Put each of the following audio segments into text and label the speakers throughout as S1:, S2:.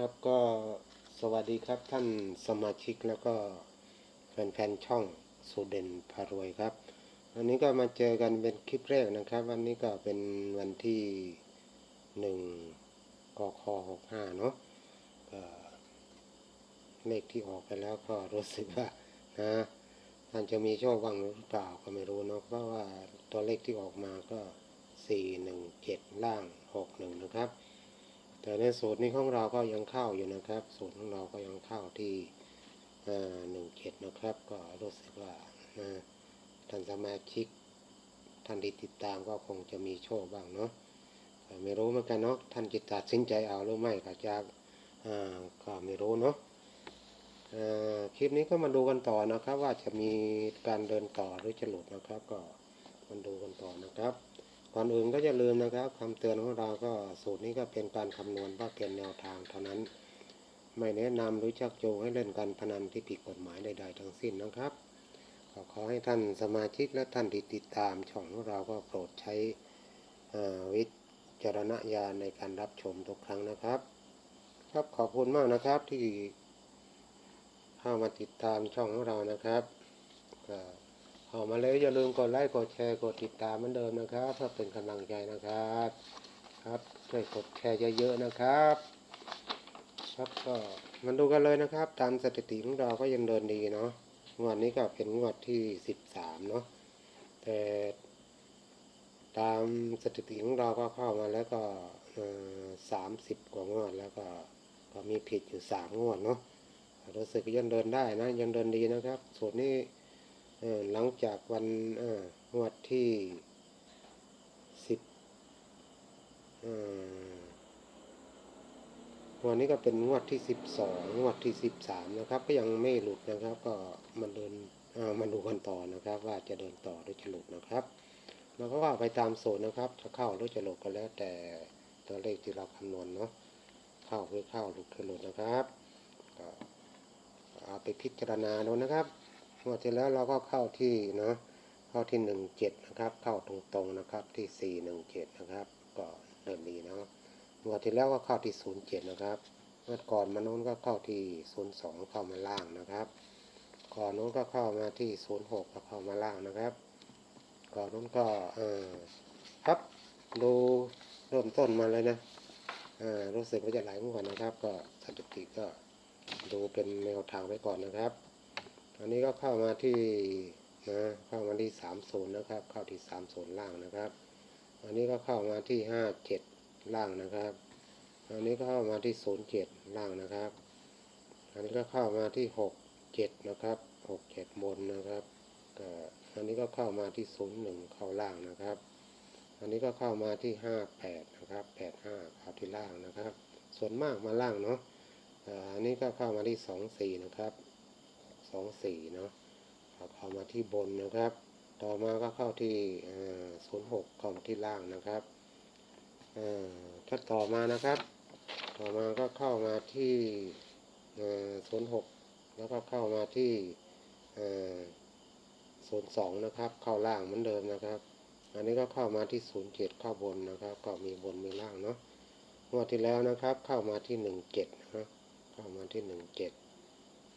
S1: ครับก็สวัสดีครับท่านสมาชิกแล้วก็แฟนๆช่องสุเด่นพารวยครับวันนี้ก็มาเจอกันเป็นคลิปแรกนะครับ วันนี้ก็เป็นวันที่หนึ่งกคหกห้าเนาะก็เลขที่ออกไปแล้วก็รู้สึกว่านะท่านจะมีโชคบ้างหรือเปล่าก็ไม่รู้เนาะเพราะว่าตัวเลขที่ออกมาก็สี่หนึ่งเจ็ดล่างหกหนึ่งนะครับ แต่ในสูตรนี้ของเราก็ยังเข้าอยู่นะครับ สูตรของเราก็ยังเข้าที่หนึ่งเจ็ดนะครับ ก็รู้สึกว่าท่านสมาชิกท่านที่ติดตามก็คงจะมีโชคบ้างเนาะแต่ไม่รู้เหมือนกันเนาะท่านจะตัดสินใจเอาหรือไม่ก็จะอ่าก็ไม่รู้เนาะคลิปนี้ก็มาดูกันต่อนะครับ ว่าจะมีการเดินต่อหรือจะหลุดนะครับ ก็มาดูกันต่อนะครับ ก่อนอื่นก็อย่าลืมนะครับคำเตือนของเราก็สูตรนี้ก็เป็นการคำนวณว่าเป็นแนวทางเท่านั้น ไม่แนะนำหรือชักจูงให้เล่นการพนันที่ผิดกฎหมายใดๆทั้งสิ้นนะครับก็ขอให้ท่านสมาชิกและท่านที่ติดตามช่องของเราก็โปรดใช้วิจารณญาณในการรับชมทุกครั้งนะครับ ครับขอบคุณมากนะครับที่เข้ามาติดตามช่องของเรานะครับ เข้ามาเลยอย่าลืมกดไลค์กดแชร์กดติดตามเหมือนเดิมนะครับเพื่อเป็นกำลังใจนะครับครับช่วยกดแชร์เยอะๆนะครับครับก็มาดูกันเลยนะครับ ตามสถิติของเราก็ยังเดินดีเนาะงวดนี้ก็เป็นงวดที่สิบสามเนาะแต่ตามสถิติของเราก็เข้ามาแล้วก็สามสิบกว่างวดแล้วก็ก็มีผิดอยู่สามงวดเนาะรู้สึกยังเดินได้นะยังเดินดีนะครับส่วนนี้ หลังจากวันเอ่องวดที่สิบวันนี้ก็เป็นงวดที่สิบสองงวดที่สิบสามนะครับ ก็ยังไม่หลุดนะครับ ก็มันเดินอ่ามาดูกันต่อนะครับ ว่าจะเดินต่อหรือจะหลุดนะครับเราก็ว่าไปตามโซนนะครับ จะเข้าหรือจะหลุดก็แล้วแต่ตัวเลขที่เราคำนวณเนาะเข้าคือเข้าหลุดคือหลุดนะครับก็เอาไปพิจารณาดูนะครับ งวดที่แล้วเราก็เข้าที่เนาะเข้าที่หนึ่งเจ็ดนะครับ เข้าตรงๆนะครับที่สี่หนึ่งเจ็ดนะครับ ก็เริ่มดีเนาะงวดที่แล้วก็เข้าที่07นย์เจ็ดนะครับเมื่อก่อนมาโน้นก็เข้าที่02เข้ามาล่างนะครับก่อนโน้นก็เข้ามาที่06ก็เข้ามาล่างนะครับ ก่อนโน้นก็เออครับดูเริ่มต้นมาเลยนะอ่ารู้สึกว่าจะหลายงวดนะครับ ก็สถิติก็ดูเป็นแนวทางไว้ก่อนนะครับ อันนี้ก็เข้ามาที่นะเข้ามาที่30นนะครับ เข้าที่30ล่างนะครับ อันนี้ก็เข้ามาที่57ล่างนะครับ อันนี้ก็เข้ามาที่07ล่างนะครับ อันนี้ก็เข้ามาที่67นะครับ67บนนะครับก็อันนี้ก็เข้ามาที่01เข้าล่างนะครับ อันนี้ก็เข้ามาที่58นะครับ85เข้าที่ล่างนะครับ ส่วนมากมาล่างเนาะอันนี้ก็เข้ามาที่24นะครับ 24เนาะเข้ามาที่บนนะครับ ต่อมาก็เข้าที่อ่า06เข้ามาที่ล่างนะครับถ้าต่อมานะครับ ต่อมาก็เข้ามาที่ศูนย์หกแล้วก็เข้ามาที่ศูนย์สองนะครับ เข้าล่างเหมือนเดิมนะครับ อันนี้ก็เข้ามาที่ศูนย์เจ็ดเข้าบนนะครับ ก็มีบนมีล่างเนาะงวดที่แล้วนะครับ เข้ามาที่หนึ่งเจ็ดนะเข้ามาที่หนึ่งเจ็ด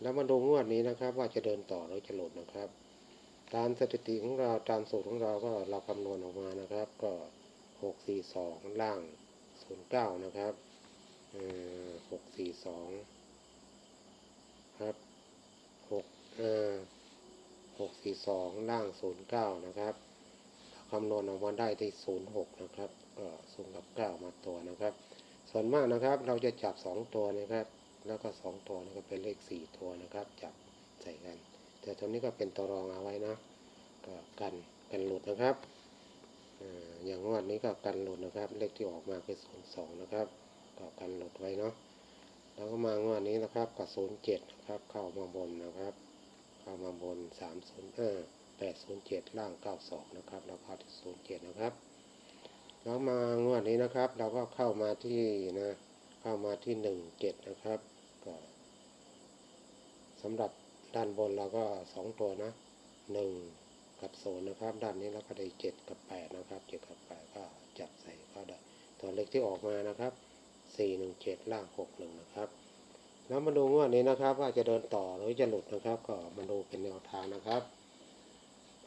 S1: แล้วมาดูงวดนี้นะครับ ว่าจะเดินต่อหรือจะหลุดนะครับ ตามสถิติของเราตามสูตรของเราก็เราคำนวณออกมานะครับ ก็หกสี่สองล่างศูนย์เก้านะครับหกสี่สองครับหกหกสี่สองล่างศูนย์เก้านะครับคำนวณออกมาได้ที่ศูนย์หกนะครับ ก็ศูนย์กับเก้ามาตัวนะครับ ส่วนมากนะครับเราจะจับสองตัวนะครับ แล้วก็สองตัวนี่ก็เป็นเลขสี่ตัวนะครับ จับใส่กัน แต่ตัวนี้ก็เป็นตัวรองเอาไว้นะก็กันกันหลุดนะครับอย่างงวดนี้ก็กันหลุดนะครับ เลขที่ออกมาคือศูนย์สองนะครับก็กันหลุดไว้เนาะแล้วก็มางวดนี้นะครับกับศูนย์เจ็ดนะครับเข้ามาบนนะครับ เข้ามาบนสามศูนย์ห้าแปดศูนย์เจ็ดล่างเก้าสองนะครับแล้วเข้าที่ศูนย์เจ็ดนะครับ แล้วมางวดนี้นะครับ เราก็เข้ามาที่นะ เข้ามาที่หนึ่งเจ็ดนะครับก็สำหรับด้านบนเราก็สองตัวนะหนึ่งกับโซนนะครับ ด้านนี้เราก็ได้เจ็ดกับแปดนะครับเจ็ดกับแปดก็จับใส่ก็ได้ตัวเลขที่ออกมานะครับสี่หนึ่งเจ็ดล่างหกหนึ่งนะครับแล้วมาดูงวดนี้นะครับ ว่าจะเดินต่อหรือจะหลุดนะครับ ก็มาดูเป็นแนวทางนะครับ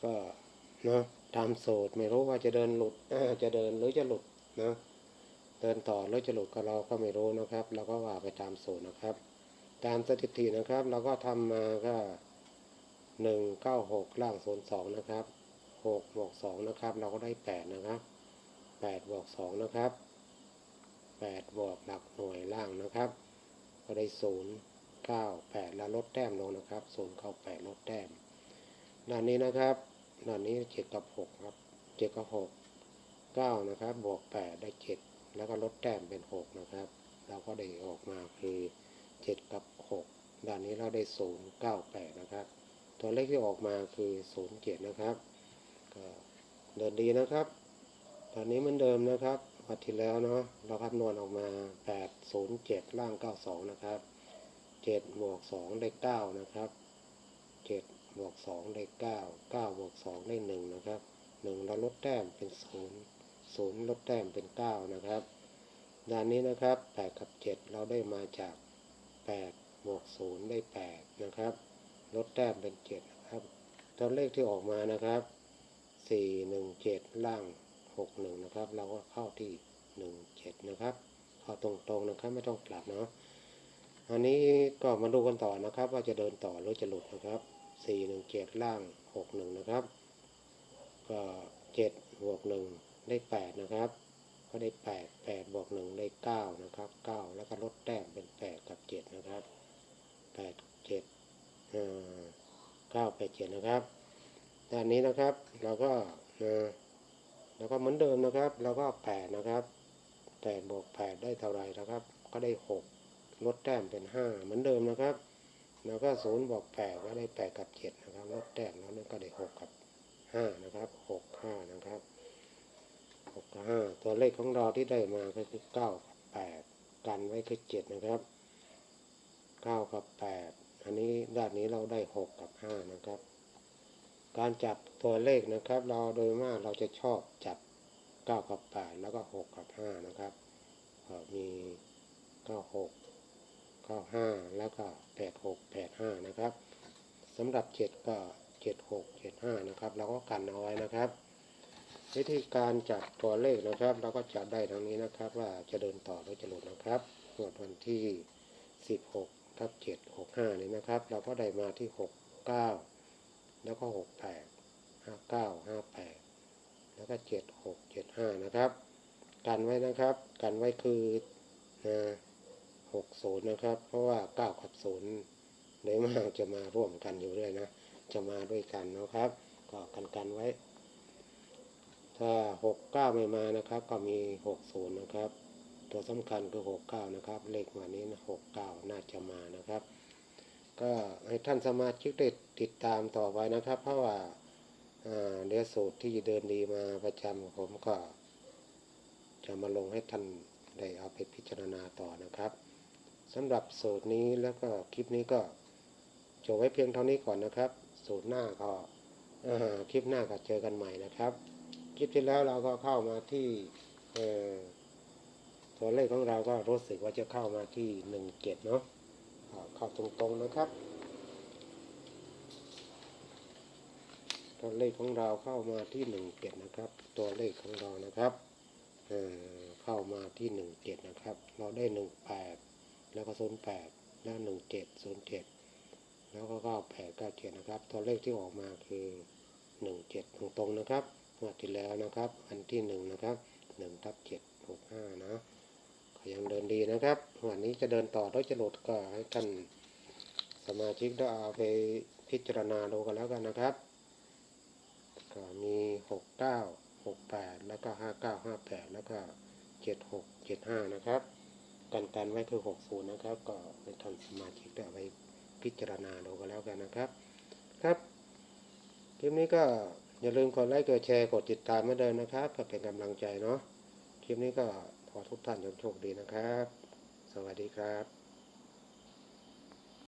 S1: ก็เนาะตามสูตรไม่รู้ว่าจะเดินหลุดจะเดินหรือจะหลุดนะ เดินต่อหรือจะหลุดก็เราก็ไม่รู้นะครับเราก็ว่าไปตามสูตรนะครับ ตามสถิตินะครับเราก็ทำมาก็หนึ่งเก้าหกล่างศูนย์สองนะครับหกบวกสองนะครับ เราก็ได้แปดนะครับแปดบวกสองนะครับแปดบวกหลักหน่วยล่างนะครับ ก็ได้ศูนย์เก้าแปดแล้วลดแต้มลงนะครับศูนย์เก้าแปดลดแต้มด้านนี้นะครับด้านนี้เจ็ดกับหกครับเจ็ดกับหกเก้านะครับ บวกแปดได้เจ็ด แล้วก็ลดแต้มเป็นหกนะครับ เราก็ได้ออกมาคือเจ็ดกับหกด้านนี้เราได้ศูนย์เก้าแปดนะครับ ตัวเลขที่ออกมาคือศูนย์เจ็ดนะครับ ก็เดินดีนะครับ ตอนนี้เหมือนเดิมนะครับวันที่แล้วเนาะเราคำนวณออกมา 807 ล่าง 92 นะครับ 7 บวก 2 ได้ 9 นะครับ 7 บวก 2 ได้ 9 9 บวก 2 ได้ 1 นะครับ 1 เราลดแต้มเป็น 0 0ลดแต้มเป็น 9 นะครับด้านนี้นะครับ 8 กับ 7 เราได้มาจาก 8 บวก 0 ได้ 8 นะครับ ลดแต้มเป็น 7 นะครับ ตัวเลขที่ออกมานะครับสี่หนึ่งเจ็ดล่างหกหนึ่งนะครับ เราก็เข้าที่หนึ่งเจ็ดนะครับเข้าตรงๆนะครับ ไม่ต้องกลับเนาะ อันนี้ก็มาดูกันต่อนะครับ ว่าจะเดินต่อหรือจะหลุดนะครับสี่หนึ่งเจ็ดล่างหกหนึ่งนะครับ ก็เจ็ดบวกหนึ่ง ได้แปดนะครับก็ได้แปดแปดบวกหนึ่งได้เก้านะครับเก้าแล้วก็ลดแต้มเป็นแปดกับเจ็ดนะครับแปดเจ็ดเก้าแปดเจ็ดนะครับด้านนี้นะครับเราก็นะแล้วก็เหมือนเดิมนะครับเราก็แปดนะครับแปดบวกแปดได้เท่าไรนะครับ ก็ได้หกลดแต้มเป็นห้าเหมือนเดิมนะครับแล้วก็ศูนย์บวกแปดก็ได้แปดกับเจ็ดนะครับลดแต้มแล้วนั่นก็ได้หกกับห้านะครับหกห้านะครับ หกกับห้าตัวเลขของเราที่ได้มาก็คือเก้ากับแปดกันไว้คือเจ็ดนะครับเก้ากับแปดอันนี้ด้านนี้เราได้หกกับห้านะครับ การจับตัวเลขนะครับ เราโดยมากเราจะชอบจับ9กับ8แล้วก็6กับ5นะครับก็มี96 95แล้วก็86 85นะครับสำหรับ7ก็76 75นะครับ เราก็กันเอาไว้นะครับ วิธีการจับตัวเลขนะครับ เราก็จับได้ทางนี้นะครับ ว่าจะเดินต่อหรือจะหลุดนะครับงวดวันที่ 16ทับ7 65นี้นะครับ เราก็ได้มาที่ 69 แล้วก็หกแปดห้าเก้าห้าแปดแล้วก็เจ็ดหกเจ็ดห้านะครับ กันไว้นะครับ กันไว้คือหกศูนย์นะครับ เพราะว่าเก้ากับศูนย์โดยมากจะมาร่วมกันอยู่เรื่อยนะ จะมาด้วยกันนะครับ ก็กันกันไว้ ถ้าหกเก้าไม่มานะครับ ก็มีหกศูนย์นะครับ ตัวสำคัญคือหกเก้านะครับ เลขวันนี้หกเก้าน่าจะมานะครับ ก็ให้ท่านสมาชิกได้ติดตามต่อไปนะครับ เพราะว่าเดี๋ยวสูตรที่เดินดีมาประจำผมก็ จะมาลงให้ท่านได้เอาไปพิจารณาต่อนะครับสำหรับสูตรนี้แล้วก็คลิปนี้ก็จบไว้เพียงเท่านี้ก่อนนะครับ สูตรหน้าก็คลิปหน้าก็เจอกันใหม่นะครับ คลิปที่แล้วเราก็เข้ามาที่ตัวเลขของเราก็รู้สึกว่าจะเข้ามาที่หนึ่งเจ็ดเนาะเข้าตรงๆนะครับ ตัวเลขของเราเข้ามาที่หนึ่งเจ็ดนะครับ ตัวเลขของเรานะครับเอ่อเข้ามาที่หนึ่งเจ็ดนะครับ เราได้หนึ่งแปดแล้วก็ศูนย์แปดแล้วหนึ่งเจ็ดศูนย์เจ็ดแล้วก็เก้าแปดเก้าเจ็ดนะครับ ตัวเลขที่ออกมาคือหนึ่งเจ็ดตรงๆนะครับ งวดที่แล้วนะครับ อันที่หนึ่งนะครับหนึ่งทับเจ็ดหกห้านะก็ยังเดินดีนะครับวันนี้จะเดินต่อแล้วจะหลุดก็ให้ท่านสมาชิกได้เอาไปพิจารณาดูกันแล้วกันนะครับ ก็มีหกเก้าหกแปดแล้วก็ห้าเก้าห้าแปดแล้วก็เจ็ดหกเจ็ดห้านะครับ กันกันไว้คือหกศูนย์นะครับ ก็ให้ท่านสมาชิกได้เอาไปพิจารณาดูกันแล้วกันนะครับ ครับคลิปนี้ก็ อย่าลืมกดไลค์กดแชร์กดติดตามมาเดินนะครับเพื่อเป็นกำลังใจเนาะคลิปนี้ก็ขอทุกท่านจงโชคดีนะครับ สวัสดีครับ